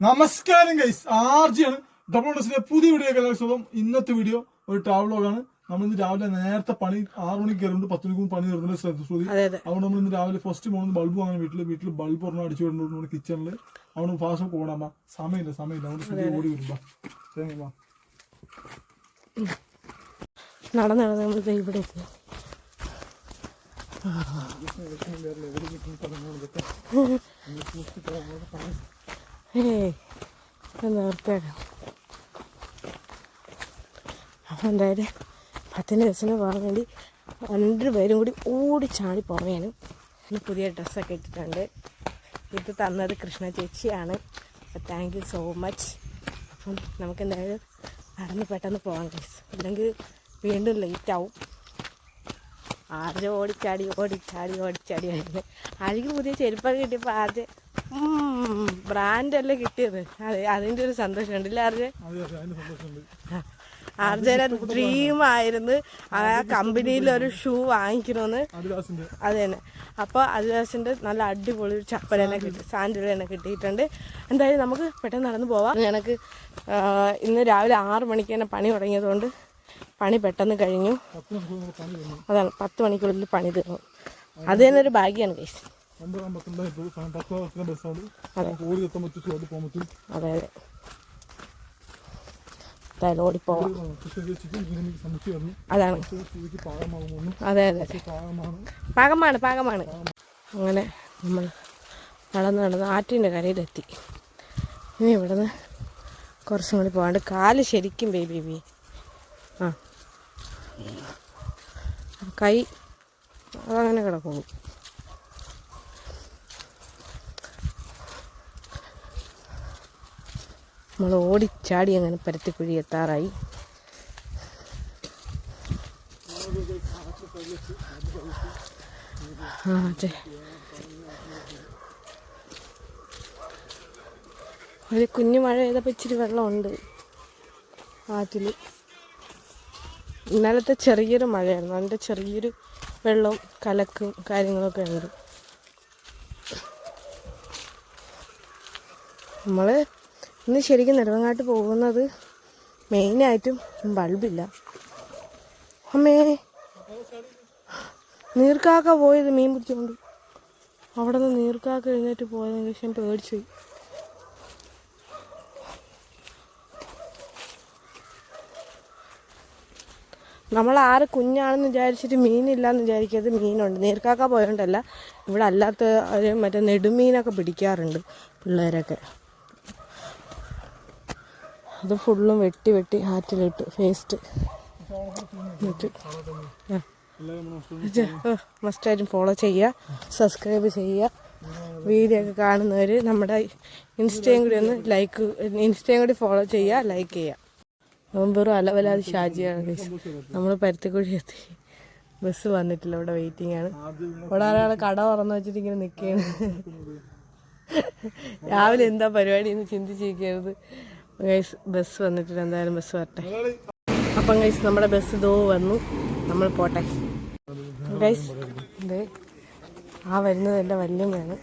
നമസ്കാരം guys ആർജിയാണ് double ഡോസിന്റെ പുതിയ video കലാക്ഷോഭം ഇന്നത്തെ വീഡിയോ ഒരു ട്രാവൽ വ്ളോഗാണ് നമ്മൾ ഇന്ന് രാവിലെ നേരത്തെ പണി ആറു മണിക്ക് കയറുന്നുണ്ട് പത്ത് മണിക്ക് പണി കയറുന്നുണ്ട് ശ്രദ്ധ അതെ അതെ. അതുകൊണ്ട് നമ്മൾ ഇന്ന് രാവിലെ ഫസ്റ്റ് പോകുന്നത് ബൾബ് വാങ്ങാൻ വീട്ടിൽ വീട്ടിൽ ബൾബ് ഒരെണ്ണം അടിച്ചു വരുന്നുണ്ട് കിച്ചണിൽ അവിടെ ഫാസ്റ്റ് ഓടാമ്മ സമയമില്ല സമയമില്ല. അതുകൊണ്ട് ഓടി വരുമ്പോ. നടന്ന് നടന്ന് നമ്മൾ ഇവിടെ എത്തി. ഏയ് ഇത് നേർത്തേക്കാം അപ്പോൾ എന്തായാലും പത്തിന്റെ ദിവസത്തിന് പോകാൻ വേണ്ടി രണ്ട് പേരും കൂടി ഓടി ചാടി പോവേനും പുതിയ ഡ്രസ്സൊക്കെ ഇട്ടിട്ടുണ്ട്. ഇത് തന്നത് കൃഷ്ണ ചേച്ചിയാണ്. താങ്ക് യു സോ മച്ച് അപ്പം നമുക്ക് എന്തായാലും നടന്ന് പെട്ടെന്ന് പോകാം ഗൈസ് ഇല്ലെങ്കിൽ വീണ്ടും ലേറ്റ് ആവും. ആദ്യം ഓടിച്ചാടി ഓടിച്ചാടി ഓടിച്ചാടി ആയിരുന്നു. ആദ്യം പുതിയ ചെരുപ്പൊക്കെ കിട്ടിയപ്പോൾ ആദ്യം ബ്രാൻഡല്ലേ കിട്ടിയത്. അതെ അതിന്റെ ഒരു സന്തോഷമുണ്ട്. ഇല്ല ആർജെ ആർജയുടെ ഡ്രീം ആയിരുന്നു. ആ കമ്പനിയിൽ ഒരു ഷൂ വാങ്ങിക്കണമെന്ന് അതെ തന്നെ അപ്പോൾ അതിദാസിന്റെ നല്ല അടിപൊളി ഒരു ചപ്പൽ തന്നെ കിട്ടി സാൻഡിൽ തന്നെ കിട്ടിയിട്ടുണ്ട്. എന്തായാലും നമുക്ക് പെട്ടെന്ന് നടന്ന് പോവാം. എനിക്ക് ഇന്ന് രാവിലെ ആറ് മണിക്ക് തന്നെ പണി തുടങ്ങിയതുകൊണ്ട് പണി പെട്ടെന്ന് കഴിഞ്ഞു. അതാണ് പത്ത് മണിക്കുള്ളിൽ പണി തീർന്നു. അത് തന്നെ ഒരു ഭാഗ്യമാണ് കേസ് അതെ. അതെ അതെ. ഓടിപ്പോവാം. അതാണ്. അതെ അതെ. പാകമാണ്. പാകമാണ് അങ്ങനെ നമ്മൾ നടന്ന് നടന്ന് ആറ്റിന്റെ കരയിലെത്തി. ഇനി ഇവിടുന്ന് കുറച്ചും കൂടി പോകാണ്ട് കാൽ ശരിക്കും ബേബി ബി ആ. കൈ അതങ്ങനെ കിടക്കും നമ്മൾ ഓടിച്ചാടി അങ്ങനെ പരത്തിക്കുഴി എത്താറായി. അതെ. ഒരു കുഞ്ഞു മഴ ചെയ്തപ്പോൾ ഇച്ചിരി വെള്ളമുണ്ട് ആറ്റിൽ ഇന്നലത്തെ ചെറിയൊരു മഴയായിരുന്നു. അതിന്റെ ചെറിയൊരു വെള്ളവും കലക്കും കാര്യങ്ങളൊക്കെ ഉണ്ട് നമ്മൾ ഇന്ന് ശരിക്കും നെടുവങ്ങാട്ട് പോകുന്നത് മെയിനായിട്ടും ബൾബില്ല അമ്മേ നീർക്കാക്ക പോയത് മീൻ പിടിച്ചുകൊണ്ട് അവിടെ നിന്ന് നീർക്കാക്ക എഴുന്നേറ്റ് പോയതിന് ശേഷം പേടിച്ചു പോയി. നമ്മൾ ആറ് കുഞ്ഞാണെന്ന് വിചാരിച്ചിട്ട് മീനില്ലാന്ന് വിചാരിക്കരുത്. മീനുണ്ട്. നീർക്കാക്ക പോയോണ്ടല്ല. ഇവിടെ അല്ലാത്ത മറ്റേ നെടുമീനൊക്കെ പിടിക്കാറുണ്ട് പിള്ളേരൊക്കെ. അത് ഫുള്ളും വെട്ടി വെട്ടി ആറ്റിലിട്ട് ഫേസ്റ്റ് മസ്റ്റായിട്ടും ഫോളോ ചെയ്യുക സബ്സ്ക്രൈബ് ചെയ്യുക. വീഡിയോ ഒക്കെ കാണുന്നവർ നമ്മുടെ ഇൻസ്റ്റയും കൂടി ഒന്ന് ലൈക്ക് ഇൻസ്റ്റയും കൂടി ഫോളോ ചെയ്യുക ലൈക്ക് ചെയ്യുക. അവൻ അലവലാതി ഷാജിയാണ് നമ്മൾ പരുത്തിക്കുഴി എത്തി. ബസ് വന്നിട്ടില്ല ഇവിടെ വെയിറ്റിംഗ് ആണ്. ഇവിടെ ഒരാളെ കട തുറന്നു വെച്ചിട്ട് ഇങ്ങനെ നിൽക്കുകയാണ് രാവിലെ എന്താ പരിപാടി എന്ന് ചിന്തിച്ചിരിക്കരുത്. ഗൈസ് ബസ് വന്നിട്ടില്ല എന്തായാലും ബസ് വരട്ടെ. അപ്പം ഗൈസ് നമ്മുടെ ബസ് ഇതോ വന്നു. നമ്മൾ പോട്ടെ. ഗൈസ് ഇത് ആ വരുന്നത് എന്റെ വല്യമ്മയാണ്.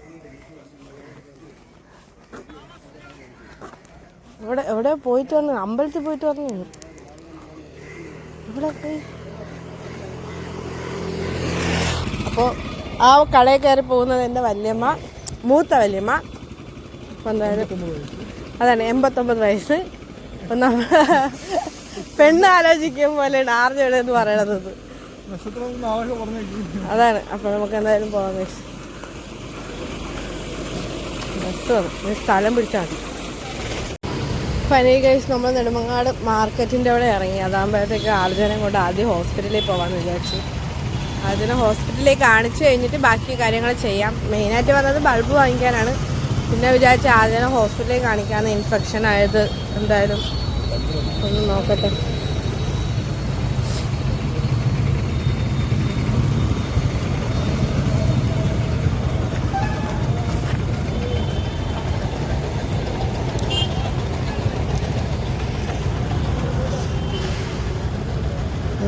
ഇവിടെ എവിടെ പോയിട്ട് വന്നു? അമ്പലത്തിൽ പോയിട്ട് വന്നു ഇവിടെ പോയി? അപ്പോൾ ആ കടയിൽ കയറി പോകുന്നത് എന്റെ വല്യമ്മ മൂത്ത വല്യമ്മ. എന്തായാലും അതാണ് എൺപത്തൊമ്പത് വയസ്സ്. പെണ്ണ് ആലോചിക്കും പോലെയാണ് ആർജയുടെ എന്ന് പറയണത്. അതാണ്. അപ്പോൾ നമുക്ക് എന്തായാലും പോകാം ഗൈസ് ബസ് സ്ഥലം പിടിച്ചാൽ മതി. പനി ഗൈസ് നമ്മൾ നെടുമങ്ങാട് മാർക്കറ്റിന്റെ അവിടെ ഇറങ്ങി. അതാകുമ്പോഴത്തേക്ക് ആർജനം കൊണ്ട് ആദ്യം ഹോസ്പിറ്റലിൽ പോകാമെന്ന് വിചാരിച്ചു. അതിന് ഹോസ്പിറ്റലിൽ കാണിച്ചു കഴിഞ്ഞിട്ട് ബാക്കി കാര്യങ്ങൾ ചെയ്യാം. മെയിനായിട്ട് വന്നത് ബൾബ് വാങ്ങിക്കാനാണ്. പിന്നെ വിചാരിച്ച ആദ്യം ഹോസ്പിറ്റലിൽ കാണിക്കാന്ന് ഇൻഫെക്ഷൻ ആയത് എന്തായാലും ഒന്ന് നോക്കട്ടെ.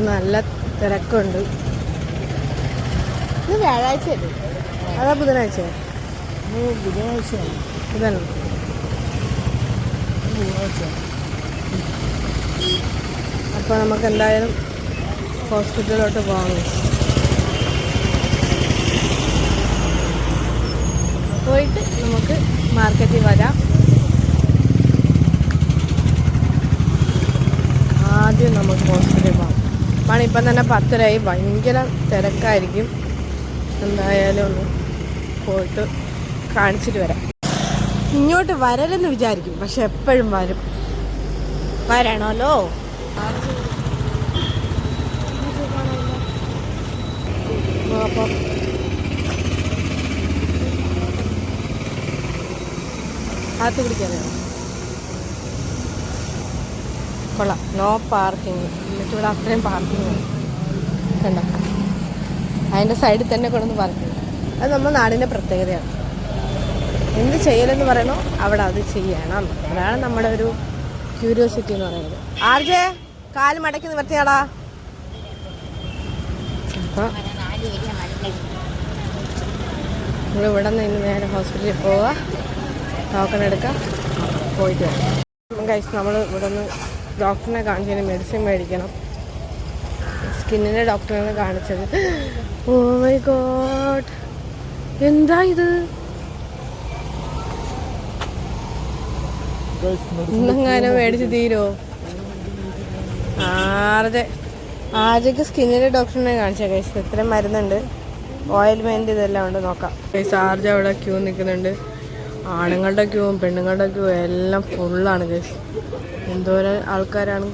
നല്ല തിരക്കുണ്ട്. ഇന്ന് വ്യാഴാഴ്ച അതാ ബുധനാഴ്ച. അപ്പോൾ നമുക്ക് എന്തായാലും ഹോസ്പിറ്റലിലോട്ട് പോകണം പോയിട്ട് നമുക്ക് മാർക്കറ്റിൽ വരാം. ആദ്യം നമുക്ക് ഹോസ്പിറ്റലിൽ പോകാം പണി ഇപ്പം തന്നെ പത്തരയായി. ഭയങ്കര തിരക്കായിരിക്കും. എന്തായാലും ഒന്ന് പോയിട്ട് കാണിച്ചിട്ട് വരാം. ഇങ്ങോട്ട് വരലെന്ന് വിചാരിക്കും പക്ഷെ എപ്പോഴും വരും. വരണമല്ലോ അപ്പം പിടിക്കാനോ കൊള്ളാം. No parking. എന്നിട്ട് ഇവിടെ അത്രയും പാർക്കിംഗ് കണ്ട? അതിന്റെ സൈഡിൽ തന്നെ കൊണ്ടൊന്ന് പാർക്കിംഗ് അത് നമ്മുടെ നാടിന്റെ പ്രത്യേകതയാണ്. എന്ത് ചെയ്യലെന്ന് പറയണോ അവിടെ അത് ചെയ്യണം. അതാണ് നമ്മുടെ ഒരു ക്യൂരിയോസിറ്റി എന്ന് പറയുന്നത്. ആർജെ കാൽ മടക്കി നിവർത്തിയാടാ. നമ്മൾ ഇവിടെ നിന്ന് ഇന്ന് നേരെ ഹോസ്പിറ്റലിൽ പോവുക ടോക്കൺ എടുക്കാം. പോയിട്ട് വരാം. കഴിച്ച് നമ്മൾ ഇവിടെ നിന്ന് ഡോക്ടറിനെ കാണിച്ചതിന് മെഡിസിൻ മേടിക്കണം. സ്കിന്നിന്റെ ഡോക്ടറിനെ കാണിച്ചത്. ഓ മൈ ഗോഡ് എന്താ ഇത്? ഇന്നെങ്ങാനും മേടിച്ച് തീരോ? ആരുടെ ആദ്യമൊക്കെ സ്കിന്നിന്റെ ഡോക്ടറിനെ കാണിച്ചാൽ കഴിച്ചത് ഇത്രയും മരുന്നുണ്ട്. ഓയിൽമെന്റ് ഇതെല്ലാം ഉണ്ട് നോക്കാം. ആർജ അവിടെ ക്യൂ നിൽക്കുന്നുണ്ട് ആണുങ്ങളുടെ ക്യൂവും പെണ്ണുങ്ങളുടെ ക്യൂ എല്ലാം ഫുള്ളാണ് കേസ് എന്തോരം ആൾക്കാരാണ്.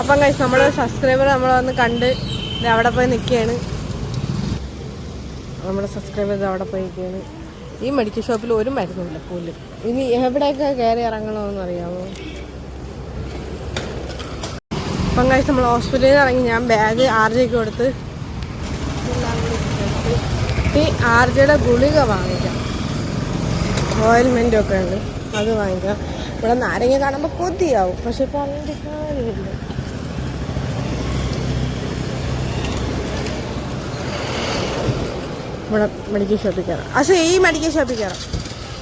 അപ്പം കഴിച്ച് നമ്മുടെ സബ്സ്ക്രൈബർ നമ്മളെ വന്ന് കണ്ട് അവിടെ പോയി നിൽക്കുകയാണ് നമ്മുടെ സബ്സ്ക്രൈബർ അവിടെ പോയി നിൽക്കുകയാണ് ഈ മെഡിക്കൽ ഷോപ്പിൽ ഒരു മരുന്നില്ല പോലും ഇനി എവിടെയൊക്കെ കയറി ഇറങ്ങണമെന്ന് അറിയാമോ അപ്പം കഴിച്ച് നമ്മൾ ഹോസ്പിറ്റലിൽ നിന്ന് ഇറങ്ങി. ഞാൻ ബാഗ് ആർ ജിക്ക് കൊടുത്ത് ഈ ആർ ജിയുടെ ഗുളിക വാങ്ങിക്കാം. ഓയിൽമെന്റൊക്കെ ഉണ്ട്. അത് വാങ്ങിക്കാം. ഇവിടെ നാരങ്ങ കാണുമ്പോൾ കൊതിയാവും. പക്ഷെ ഇപ്പോൾ അതിന്റെ കാര്യമില്ല. ഇവിടെ മെഡിക്കൽ ഷോപ്പിൽ കയറാം. അശോ ഈ മെഡിക്കൽ ഷോപ്പിൽ കയറാം.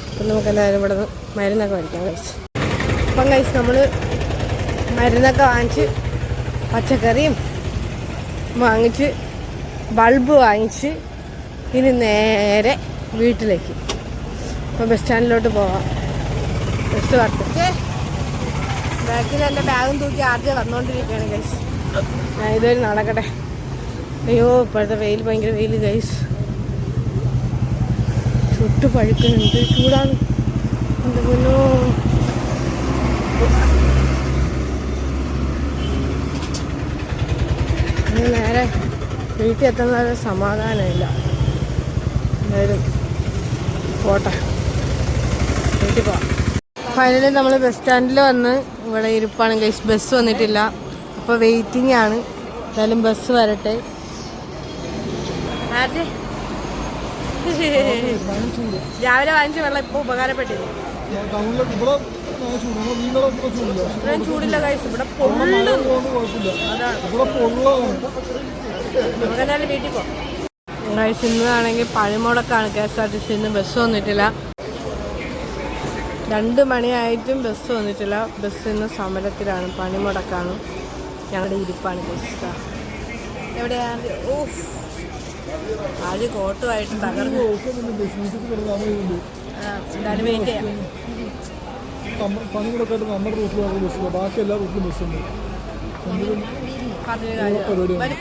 അപ്പം നമുക്ക് എന്തായാലും ഇവിടെ നിന്ന് മരുന്നൊക്കെ മേടിക്കാം കഴിച്ച് അപ്പം കഴിച്ച് നമ്മൾ മരുന്നൊക്കെ വാങ്ങിച്ച് പച്ചക്കറിയും വാങ്ങിച്ച് ബൾബ് വാങ്ങിച്ച് ഇനി നേരെ വീട്ടിലേക്ക്. അപ്പോൾ ബസ് സ്റ്റാൻഡിലോട്ട് പോവാം. ബസ് വരട്ടെ ബാക്കിൽ എന്റെ ബാഗും തൂക്കി ആദ്യം വന്നുകൊണ്ടിരിക്കുകയാണ് ഗൈസ് ഞാൻ ഇതുവരെ നടക്കട്ടെ. അയ്യോ ഇപ്പോഴത്തെ വെയിൽ ഭയങ്കര വെയിൽ ഗൈസ് ചുട്ടു പഴുക്കുന്നുണ്ട്. ചൂടാണ്. എന്തുപോലോ നേരെ വീട്ടിൽ എത്തുന്ന സമാധാനമില്ല. എന്തായാലും പോട്ടെ. വീട്ടിൽ പോവാം. ഫൈനലി നമ്മൾ ബസ് സ്റ്റാൻഡിൽ വന്ന് ഇവിടെ ഇരിപ്പാണ് ഗൈസ് ബസ് വന്നിട്ടില്ല. അപ്പോൾ വെയിറ്റിംഗ് ആണ്. എന്തായാലും ബസ് വരട്ടെ. ആരുടെ രാവിലെ വാങ്ങിച്ച വെള്ളം ഇപ്പൊ ഉപകാരപ്പെട്ടിരുന്നു ചൂടില്ല കഴിച്ചു ഇവിടെ പൊള്ളുന്നു വീട്ടിൽ പോകാം കഴിച്ച് ഇന്നാണെങ്കിൽ പണിമുടക്കാണ്. കെ എസ് ആർ ടി സിന്ന് ബസ് വന്നിട്ടില്ല. രണ്ട് മണിയായിട്ടും ബസ് വന്നിട്ടില്ല. ബസ് ഇന്ന് സമരത്തിലാണ് പണിമുടക്കാണ്. ഞങ്ങളുടെ ഇരിപ്പാണ് ബസ് എവിടെയാണ് ഓ ആദ്യം കോട്ടുമായിട്ട് തകർന്നു. എന്തായാലും വെയിറ്റ് ചെയ്യാം. പണി കൂടെ നമ്മുടെ റൂട്ടിലാണ് ബസ്സില്ല ബാക്കി എല്ലാ റൂട്ടിലും ബസ്സുണ്ട്. എന്തെങ്കിലും പറഞ്ഞൊരു വരും.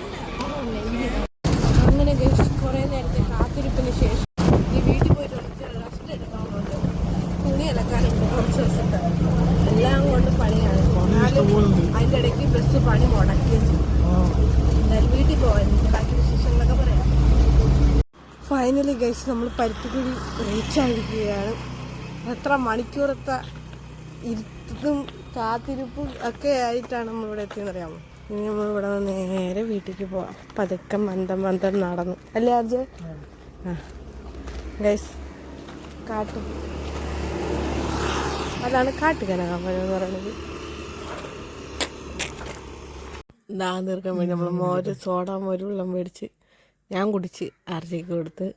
അങ്ങനെ കുറേ നേരത്തെ കാത്തിരിപ്പിന് ശേഷം ഈ വീട്ടിൽ പോയിട്ട് കുറച്ച് റെസ്റ്റ് എടുക്കാറുണ്ട് തുണി അലക്കാനുണ്ട് കുറച്ച് ദിവസത്തെ എല്ലാം കൊണ്ട് പണിയാണ് എന്നാലും ഇഷ്ടംപോലുണ്ട്. അതിന്റെ ഇടയ്ക്ക് ബസ് പണി മുടക്കുകയും ചെയ്യും ആ എന്തായാലും വീട്ടിൽ പോകാൻ ബാക്കി വിശേഷങ്ങളൊക്കെ പറയാം ഫൈനലി ഗൈസ് നമ്മൾ പരുത്തിക്കുഴി റീച്ച് ആയിരിക്കുകയാണ്. എത്ര മണിക്കൂറത്തെ ഇരുത്തും കാത്തിരിപ്പും ഒക്കെ ആയിട്ടാണ് നമ്മൾ ഇവിടെ എത്തിയെന്ന് അറിയാമോ? ഇനി നമ്മൾ ഇവിടെ നിന്ന് നേരെ വീട്ടിലേക്ക് പോവാം. പതുക്കെ മന്ദം മന്ദം നടന്നു. അല്ലേ അർജ് ആ. ഗൈസ് കാട്ടു. അതാണ് കാട്ടുകനകാമ്പഴം എന്ന് പറയുന്നത്. ദാ തീർക്കാൻ വേണ്ടി നമ്മൾ മോര് സോഡ മോര് വെള്ളം മേടിച്ച് ഞാൻ കുടിച്ച് അർജിക്ക് കൊടുത്ത്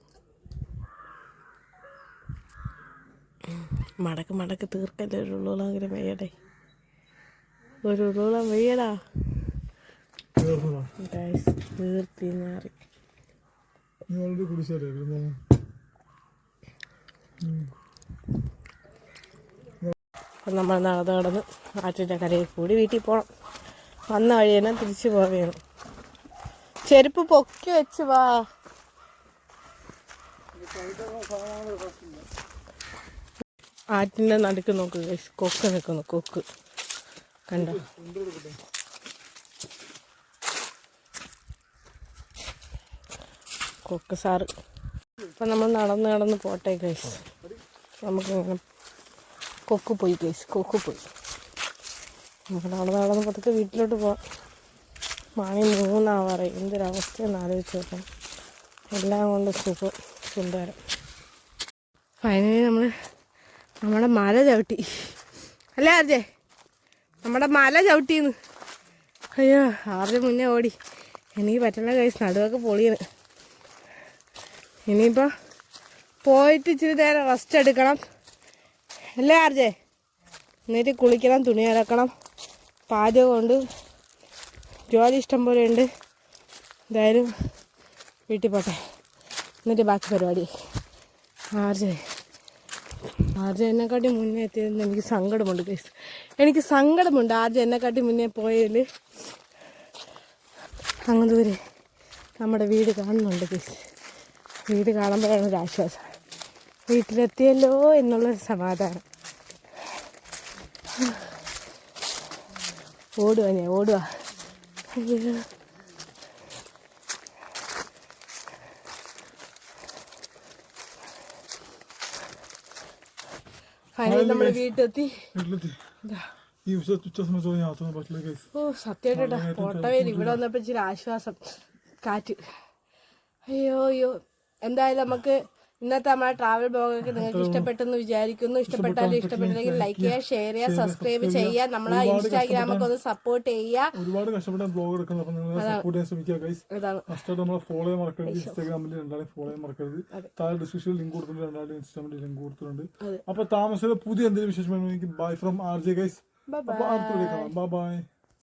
മടക്ക് മടക്ക് തീർക്കല്ലേ ഒരു ഉള്ളൂ അങ്ങനെ മേയടേ ഒരു ഉള്ളൂളം വെയ്യടാ. തീർത്തി മാറി? അപ്പം നമ്മൾ നടന്ന് നടന്ന് ആറ്റിന്റെ കരയിൽ കൂടി വീട്ടിൽ പോകണം വന്ന വഴി തന്നെ തിരിച്ചു പോവുകയാണ്. ചെരുപ്പ് പൊക്കി വെച്ച് വാ. ആറ്റിന്റെ നടുക്ക് നോക്ക്. കൊക്ക് നിൽക്കുന്നു കൊക്ക്. കണ്ട? കൊക്ക് സാറ് അപ്പം നമ്മൾ നടന്ന് നടന്ന് പോട്ടെ ഗൈസ് നമുക്കിങ്ങനെ കൊക്ക് പോയി ഗൈസ് കൊക്ക് പോയി. നമുക്ക് നടന്ന് നടന്ന് പതുക്കെ വീട്ടിലോട്ട് പോവാം. മണി മൂന്നാവാറേ എന്തൊരവസ്ഥയെന്ന് ആലോചിച്ച് നോക്കണം എല്ലാം കൊണ്ട് സുഖം സുന്ദരം. ഫൈനലി നമ്മൾ നമ്മുടെ മല ചവിട്ടി. അല്ലേ ആർജെ? നമ്മുടെ മല ചവിട്ടിന്ന്. അയ്യോ ആർജെ മുന്നേ ഓടി. എനിക്ക് പറ്റുന്ന കഴിച്ച് നടുവൊക്കെ പൊളിയാണ്. ഇനിയിപ്പോൾ പോയിട്ട് ഇച്ചിരി നേരം റെസ്റ്റ് എടുക്കണം. അല്ലേ ആർജെ? എന്നിട്ട് കുളിക്കണം തുണി അലക്കണം. പാചകമുണ്ട് ജോലി ഇഷ്ടം പോലെ ഉണ്ട്. എന്തായാലും വീട്ടിൽ പോട്ടെ. എന്നിട്ട് ബാക്കി പരിപാടി. ആർജെ. ആർജെ എന്നെക്കാട്ടി മുന്നേ എത്തിയതെന്ന് എനിക്ക് സങ്കടമുണ്ട് ഗൈസ് എനിക്ക് സങ്കടമുണ്ട് ആർജെ എന്നെക്കാട്ടി മുന്നേ പോയതിൽ അങ്ങ് ദൂരെ നമ്മുടെ വീട് കാണുന്നുണ്ട് ഗൈസ് വീട് കാണുമ്പോഴാണ് ഒരു ആശ്വാസം. വീട്ടിലെത്തിയല്ലോ എന്നുള്ളൊരു സമാധാനം. ഓടുക ഞാൻ ഓടുക ഫൈനലി നമ്മൾ വീട്ടിലെത്തി. ഈ ഉച്ച ഉച്ച സമയത്ത് യാത്ര ഒന്നും പറ്റില്ല ഗൈസ് ഓ സത്യമായിട്ടാ കോട്ടവേര് ഇവിടെ വന്നപ്പോൾ ഇച്ചിരി ആശ്വാസം. കാറ്റ്. അയ്യോ അയ്യോ. എന്തായാലും നമുക്ക് ഇന്നത്തെ നമ്മുടെ ട്രാവൽ ബ്ലോഗൊക്കെ നിങ്ങൾക്ക് ഇഷ്ടപ്പെട്ടെന്ന് വിചാരിക്കുന്നു. ഇഷ്ടപ്പെട്ടാലും ഇഷ്ടപ്പെട്ടില്ലെങ്കിൽ ലൈക്ക് ചെയ്യുക ഷെയർ ചെയ്യുക സബ്സ്ക്രൈബ് ചെയ്യുക. നമ്മളെ ഇൻസ്റ്റാഗ്രാമൊക്കെ ഒന്ന് സപ്പോർട്ട് ചെയ്യുക. ഒരുപാട് കഷ്ടപ്പെട്ട ബ്ലോഗ് എടുക്കുന്നത് അപ്പൊ നിങ്ങൾ സപ്പോർട്ട് ചെയ്യാൻ ശ്രമിക്കുക ഗൈസ് ഇതാണ് ഫസ്റ്റ് നമ്മളെ ഫോളോ ചെയ്യാൻ മറക്കരുത്. ഇൻസ്റ്റാഗ്രാമിൽ രണ്ടാളെ ഫോളോ ചെയ്യാൻ മറക്കരുത്. താഴെ ഡിസ്ക്രിപ്ഷനിൽ ലിങ്ക് കൊടുത്തിട്ടുണ്ട്. ഇൻസ്റ്റാഗ്രാമിൽ ലിങ്ക് കൊടുത്തിട്ടുണ്ട്. അപ്പൊ താമസിച്ച പുതിയ എന്തെങ്കിലും വിശേഷം bye from R J guys അപ്പൊ അടുത്ത കാണാം. Bye bye